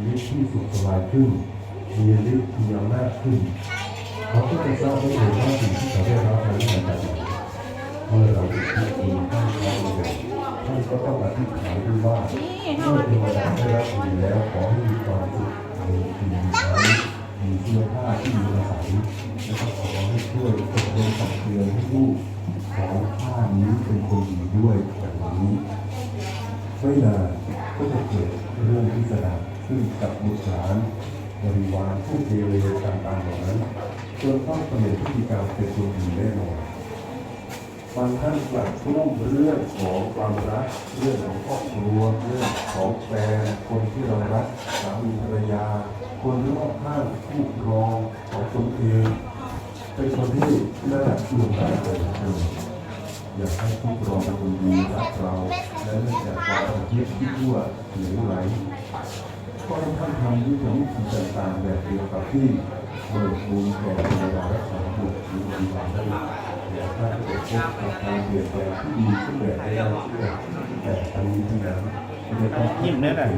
ชีวิตที่สุขสบายขึ้น มีฤทธิ์มีอำนาจขึ้น เขาก็จะทราบได้เลยว่าสิ่งที่เขาได้รับนั้นมาจากไหนเมื่อเราอุทิศบุญให้เขาเลยท่านก็ต้องอธิษฐานด้วยว่าเมื่อเทวดาได้รับบุญแล้วขอให้มีความสุขมีกินมีใช้มีเสื้อผ้าที่มีอาศัยและก็ขอให้ช่วยอบรมตักเตือนให้ลูกของข้านี้เป็นคนดีด้วยอย่างนี้ไม่นานก็จะเกิดเรื่องพิสดาร ขึ้นกับบุตรหลานบริวารผู้เกเรต่างๆเหล่านั้นจนต้องเปลี่ยนพฤติกรรมเป็นคนดีแน่นอนบางท่านกลับรุ่มเรื่องของความรักเรื่องของครอบครัวเรื่องของแฟนคนที่เรารักสามีภรรยา คนรอบข้างผู้ครองของตนเองเป็นคนที่น่าดวงตาเกิดขึ้นอยากให้ผู้ครองเป็นคนดีรักเรา และไม่จากความประพฤติที่ชั่วหรือไหล ก็ให้ท่านทำด้วยวิธีต่างๆแบบเดียวกับที่เบิกบุญแก่ภรรยาระสาบุตรหรือบริวารได้อยากให้จะพบกับการเปลี่ยนแปลงที่ดีขึ้นแบบไม่น่าเชื่อแต่ทั้งนี้ทั้งนั้นไม่ต้องยิ้มแน่แหละ